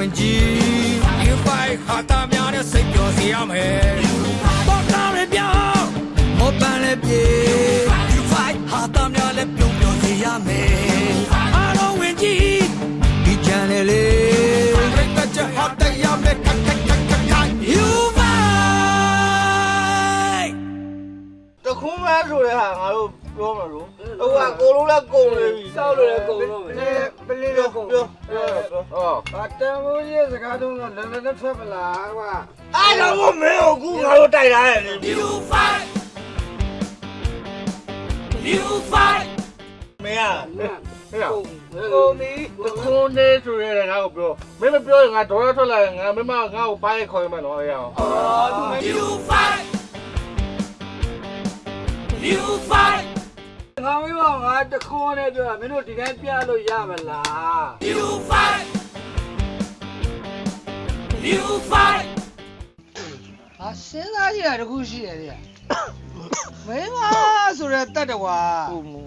ဝင်ကြီး You fight ဟာတာများနဲ့စိတ်ပျော်စေရမယ်ပေါ်ကားရပြောင်းမောပန်းလည်းပြေ တခုံးမဲဆိုတဲ့ဟာငါတို့ပြောမှာလို့ဟိုကကိုလုံးလည်းကုန်နေပြီစောက်လို့လည်းကုန်တော့မယ် ပလင်းလည်းကုန်ပြောပြောပြောဟောအတန်မိုးကြီးစကားတော့လည်းလည်းလည်းထွက်ပလားကွာအားလုံးမင်းကိုငါတို့တိုက်ထားရတယ်လေ You fight You fight မင်းอ่ะဟဲ့ကုန်ကုန်ပြီတခုံးနေဆိုရဲငါ့ကိုပြောမင်းမပြောရင်ငါဒေါ်ရထွက်လာရင်ငါမင်းမငါ့ကိုပိုင်းခေါ်ရမယ်နော်ရအောင်အာသူမ You fight You fight ငါမေးပါငါတခွန်းနဲ့ပြောတာမင်းတို့ဒီတိုင်းပြလို့ရမလား You fight You fight ဟာစဉ်းစားကြည့်တာတခုရှိတယ်လေမင်းမဆိုတဲ့တတ်တော်ကဟုတ်မူ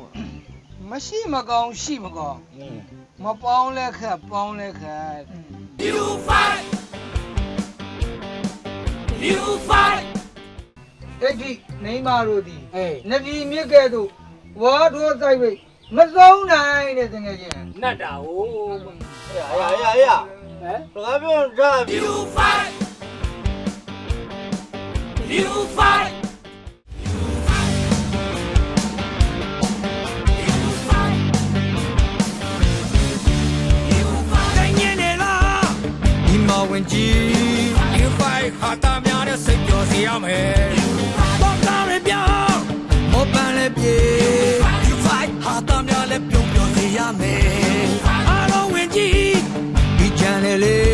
မရှိမကောင်းရှိမကောင်းမပေါင်းလဲခက်ပေါင်းလဲခက် You fight You fight အဲ့ဒီနေမာတို့ဒီအေးနဒီမြစ်ကဲ့သို့ဝါတို့ဆိုင်ပိတ်မဆုံးနိုင်တဲ့တကယ်ချင်းနတ်တာဟိုရရရရဟမ်ငါပြောကြပြီ You fight You fight You fight You fight တိုင်းနေလေလားဒီမဝင်ကြီး You fight ဟာတာများနဲ့စိတ်ပျော်စေရမယ် ပြုံးပြောစေရမယ်အားလုံးဝင်ကြည့်ဒီ channel လေး